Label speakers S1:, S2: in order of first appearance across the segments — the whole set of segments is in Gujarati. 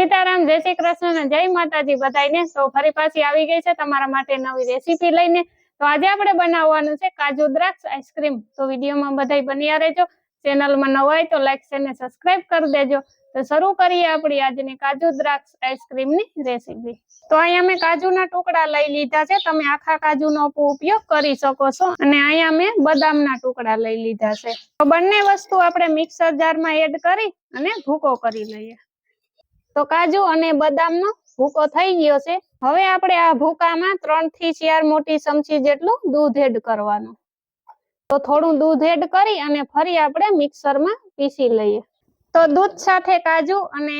S1: સીતારામ, જય શ્રી કૃષ્ણ અને જય માતાજી બધાને તો ફરી પાછી આવી ગઈ છે તમારા માટે નવી રેસીપી લઈને. તો આજે આપણે બનાવવાનું છે કાજુ દ્રાક્ષ આઈસ્ક્રીમ. તો વિડીયોમાં બધાય બન્યા રહેજો. ચેનલમાં નવા હોય તો લાઈક શેર ને સબસ્ક્રાઇબ કરી દેજો. તો શરૂ કરીએ આપણી આજની કાજુ દ્રાક્ષ આઈસ્ક્રીમની રેસીપી. તો અહીંયા મેં કાજુના ટુકડા લઈ લીધા છે. તમે આખા કાજુનો ઉપયોગ કરી શકો છો. અને અહીંયા મેં બદામના ટુકડા લઈ લીધા છે. તો બંને વસ્તુ આપણે મિક્સર જારમાં એડ કરી અને ભૂકો કરી લઈએ. તો કાજુ અને બદામનો ભૂકો થઈ ગયો છે. હવે આપણે આ ભૂકામાં ત્રણથી ચાર મોટી ચમચી જેટલું દૂધ એડ કરવાનું. તો થોડું દૂધ એડ કરી અને ફરી આપણે મિક્સરમાં પીસી લઈએ. તો દૂધ સાથે કાજુ અને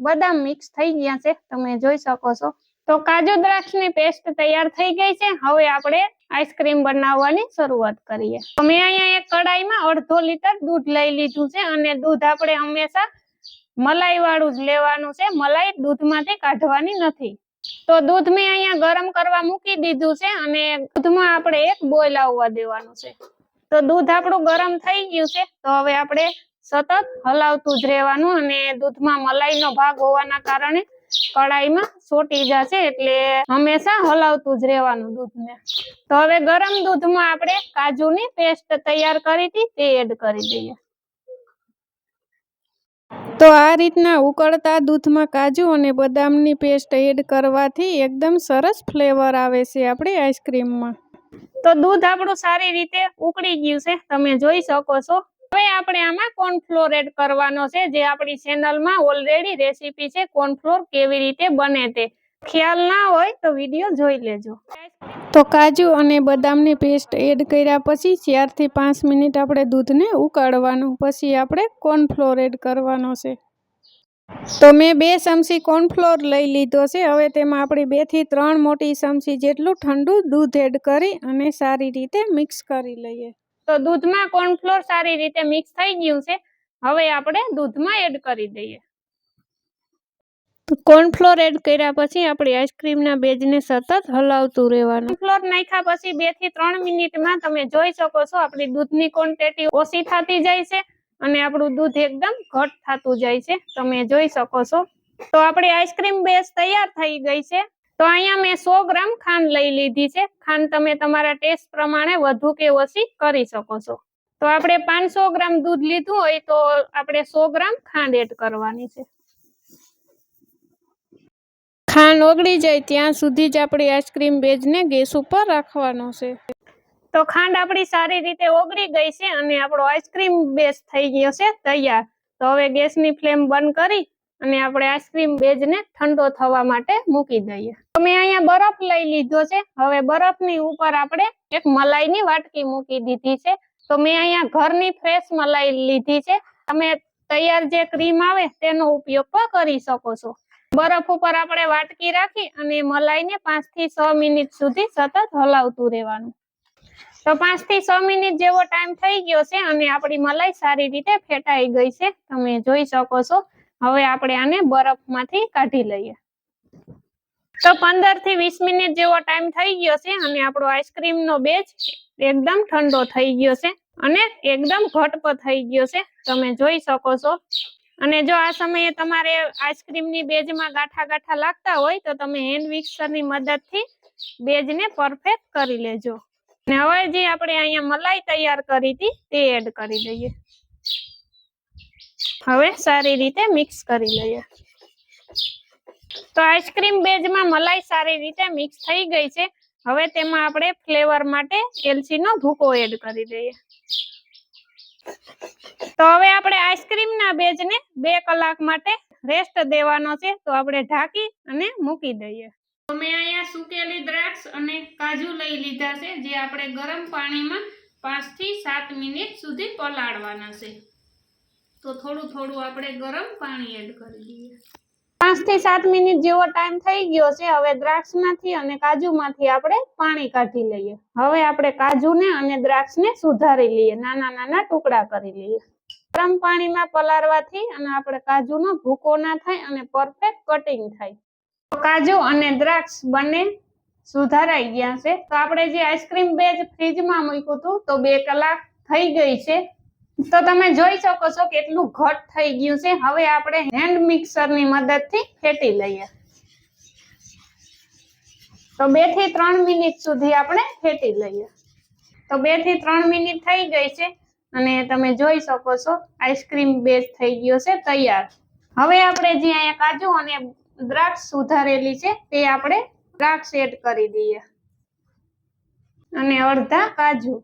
S1: બદામ મિક્સ થઈ ગયા છે. તમે જોઈ શકો છો. તો કાજુ દ્રાક્ષની પેસ્ટ તૈયાર થઈ ગઈ છે. હવે આપણે આઈસ્ક્રીમ બનાવવાની શરૂઆત કરીએ. તો મેં અહીંયા એક કડાઈમાં અડધો લીટર દૂધ લઈ લીધું છે અને દૂધ આપણે હંમેશા મલાઈ વાળું જ લેવાનું છે. મલાઈ દૂધમાંથી કાઢવાની નથી. તો દૂધ મેં અહીંયા ગરમ કરવા મૂકી દીધું છે અને દૂધમાં આપણે એક બોઈલ આવવા દેવાનું છે. તો દૂધ આપણું ગરમ થઈ ગયું છે. તો હવે આપણે સતત હલાવતું જ રહેવાનું અને દૂધમાં મલાઈનો ભાગ હોવાના કારણે કડાઈમાં સોટી જશે એટલે હંમેશા હલાવતું જ રહેવાનું દૂધને. તો હવે ગરમ દૂધમાં આપણે કાજુની પેસ્ટ તૈયાર કરી હતી તે એડ કરી દઈએ. તો આ રીતના ઉકળતા દૂધમાં કાજુ અને બદામની પેસ્ટ એડ કરવાથી એકદમ સરસ ફ્લેવર આવે છે આપણી આઈસ્ક્રીમમાં. તો દૂધ આપણું સારી રીતે ઉકળી ગયું છે. તમે જોઈ શકો છો. હવે આપણે આમાં કોર્નફ્લોર એડ કરવાનો છે, જે આપણી ચેનલમાં ઓલરેડી રેસીપી છે કોર્નફ્લોર કેવી રીતે બને તે. ખ્યાલ ના હોય તો વીડિયો જોઈ લેજો. તો કાજુ અને બદામની પેસ્ટ એડ કર્યા પછી ચારથી પાંચ મિનિટ આપણે દૂધને ઉકાળવાનું પછી આપણે કોર્નફ્લોર એડ કરવાનો છે. તો મેં બે ચમચી કોર્નફ્લોર લઈ લીધો છે. હવે તેમાં આપણી બેથી ત્રણ મોટી ચમચી જેટલું ઠંડુ દૂધ એડ કરી અને સારી રીતે મિક્સ કરી લઈએ. તો દૂધમાં કોર્નફ્લોર સારી રીતે મિક્સ થઈ ગયું છે. હવે આપણે દૂધમાં એડ કરી દઈએ. કોર્નફ્લોર એડ કર્યા પછી આપણી આઈસ્ક્રીમના બેઝને સતત હલાવતું રહેવાનું. કોર્નફ્લોર નાખ્યા પછી બેથી ત્રણ મિનિટમાં તમે જોઈ શકો છો આપણી દૂધની ક્વોન્ટિટી ઓછી થતી જાય છે અને આપણું દૂધ એકદમ ઘટ થતું જાય છે. તમે જોઈ શકો છો. તો આપણી આઈસ્ક્રીમ બેઝ તૈયાર થઈ ગઈ છે. તો અહીંયા મેં સો ગ્રામ ખાંડ લઈ લીધી છે. ખાંડ તમે તમારા ટેસ્ટ પ્રમાણે વધુ કે ઓછી કરી શકો છો. તો આપણે પાંચસો ગ્રામ દૂધ લીધું હોય તો આપણે સો ગ્રામ ખાંડ એડ કરવાની છે. ખાંડ ઓગળી જાય ત્યાં સુધી જ આપણી આઈસ્ક્રીમ બેઝને ગેસ ઉપર રાખવાનો છે. તો ખાંડ આપણી સારી રીતે ઓગળી ગઈ છે અને આપણો આઈસ્ક્રીમ બેઝ થઈ ગયો છે તૈયાર. તો હવે ગેસની ફ્લેમ બંધ કરી અને આપણે આઈસ્ક્રીમ બેઝને ઠંડો થવા માટે મૂકી દઈએ. તો મેં અહીંયા બરફ લઈ લીધો છે. હવે બરફની ઉપર આપણે એક મલાઈની વાટકી મૂકી દીધી છે. તો મેં અહીંયા ઘરની ફ્રેશ મલાઈ લીધી છે. તમે તૈયાર જે ક્રીમ આવે તેનો ઉપયોગ પણ કરી શકો છો. બરફ ઉપર આપણે વાટકી રાખી અને મલાઈને પાંચથી છ મિનિટ સુધી સતત હલાવતું રહેવાનું. તો પાંચથી છ મિનિટ જેવો ટાઈમ થઈ ગયો છે અને આપણી મલાઈ સારી રીતે ફેટાઈ ગઈ છે. તમે જોઈ શકો છો. હવે આપણે આને બરફમાંથી કાઢી લઈએ. તો પંદરથી વીસ મિનિટ જેવો ટાઈમ થઈ ગયો છે અને આપણો આઈસ્ક્રીમ નો બેજ એકદમ ઠંડો થઈ ગયો છે અને એકદમ ઘટપ થઈ ગયો છે. તમે જોઈ શકો છો. અને જો આ સમયે તમારે આઈસ્ક્રીમની બેઝમાં ગાંઠા ગાંઠા લાગતા હોય તો તમે હેન્ડ મિક્સરની મદદથી બેઝને પરફેક્ટ કરી લેજો. અને હવે જે આપણે અહીંયા મલાઈ તૈયાર કરી હતી તે એડ કરી દઈએ. હવે સારી રીતે મિક્સ કરી લઈએ. તો આઈસ્ક્રીમ બેઝમાં મલાઈ સારી રીતે મિક્સ થઈ ગઈ છે. હવે તેમાં આપણે ફ્લેવર માટે એલચીનો ભૂકો એડ કરી દઈએ. તો હવે આપણે આઈસ્ક્રીમના બેઝને બે કલાક માટે રેસ્ટ દેવાનો છે. તો આપણે ઢાંકી અને મૂકી દઈએ. મેં અહીંયા સુકેલી દ્રાક્ષ અને કાજુ લઈ લીધા છે, જે આપણે ગરમ પાણીમાં પાંચથી સાત મિનિટ સુધી પલાળવાના છે. તો થોડું થોડું આપણે ગરમ પાણી એડ કરી દઈએ. પાંચથી સાત મિનિટ જેવો ટાઈમ થઈ ગયો છે, હવે દ્રાક્ષમાંથી અને કાજુમાંથી આપણે પાણી કાઢી લઈએ. હવે આપણે કાજુને અને દ્રાક્ષને સુધારી લઈએ, નાના નાના ટુકડા કરી લઈએ. ગરમ પાણીમાં પલાળવાથી અને આપણે કાજુનો ભૂકો ના થાય અને પરફેક્ટ કટિંગ થાય. કાજુ અને દ્રાક્ષ બંને સુધારાઈ ગયા છે. તો આપણે જે આઈસ્ક્રીમ બેઝ ફ્રીજમાં મૂક્યું હતું તો બે કલાક થઈ ગઈ છે. તો તમે જોઈ શકો છો કેટલું ઘટ થઈ ગયું છે. હવે આપણે હેન્ડ મિક્સરની મદદથી ફેટી લઈએ. તો બેથી ત્રણ મિનિટ સુધી આપણે ફેટી લઈએ. તો બેથી ત્રણ મિનિટ થઈ ગઈ છે. અને તમે જોઈ શકો છો, આઈસ્ક્રીમ બેઝ થઈ ગયો છે, તૈયાર. હવે આપણે જે અહીંયા કાજુ અને દ્રાક્ષ સુધારેલી છે, તે આપણે દ્રાક્ષ એડ કરી દઈએ. અને અડધા કાજુ.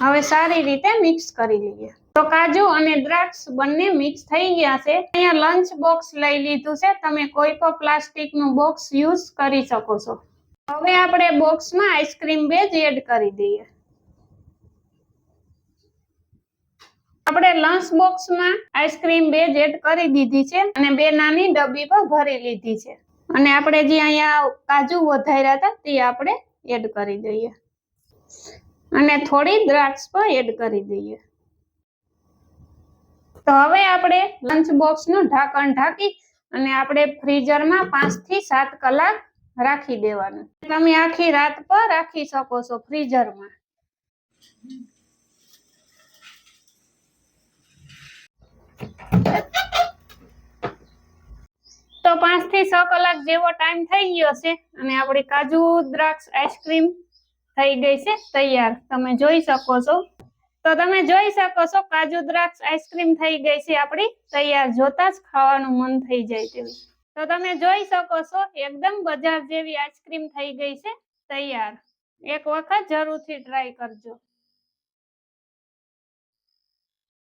S1: હવે સારી રીતે મિક્સ કરી લઈએ. તો કાજુ અને દ્રાક્ષ બંને મિક્સ થઈ ગયા છે. અહીંયા લંચ બોક્સ લઈ લીધું છે, તમે કોઈ પણ પ્લાસ્ટિકનું બોક્સ યુઝ કરી શકો છો. હવે આપણે બોક્સમાં આઈસ્ક્રીમ બેજ એડ કરી દઈએ. આપણે લંચ બોક્સમાં આઈસ્ક્રીમ બે એડ કરી દીધી છે અને બે નાની ડબ્બી પર ભરી લીધી છે. અને આપણે જે અહીંયા કાજુ વધાર્યા હતા તે આપણે એડ કરી દઈએ. અને થોડી દ્રાક્ષ પણ એડ કરી દઈએ. તો હવે આપણે લંચ બોક્સનું ઢાંકણ ઢાંકી અને આપણે ફ્રીઝરમાં પાંચથી સાત કલાક રાખી દેવાનું. તમે આખી રાત પર રાખી શકો છો ફ્રીઝરમાં તો પાંચથી છ કલાક જેવો ટાઈમ થઈ ગયો છે અને આપણી કાજુ દ્રાક્ષ આઈસ્ક્રીમ થઈ ગઈ છે તૈયાર. તમે જોઈ શકો છો. તો તમે જોઈ શકો છો કાજુ દ્રાક્ષ આઈસ્ક્રીમ થઈ ગઈ છે આપણી. તૈયાર જોતા જ ખાવાનું મન થઈ જાય તેવી. તો તમે જોઈ શકો છો એકદમ બજાર જેવી આઈસ્ક્રીમ થઈ ગઈ છે. તૈયાર. એક વખત જરૂરથી ટ્રાય કરજો.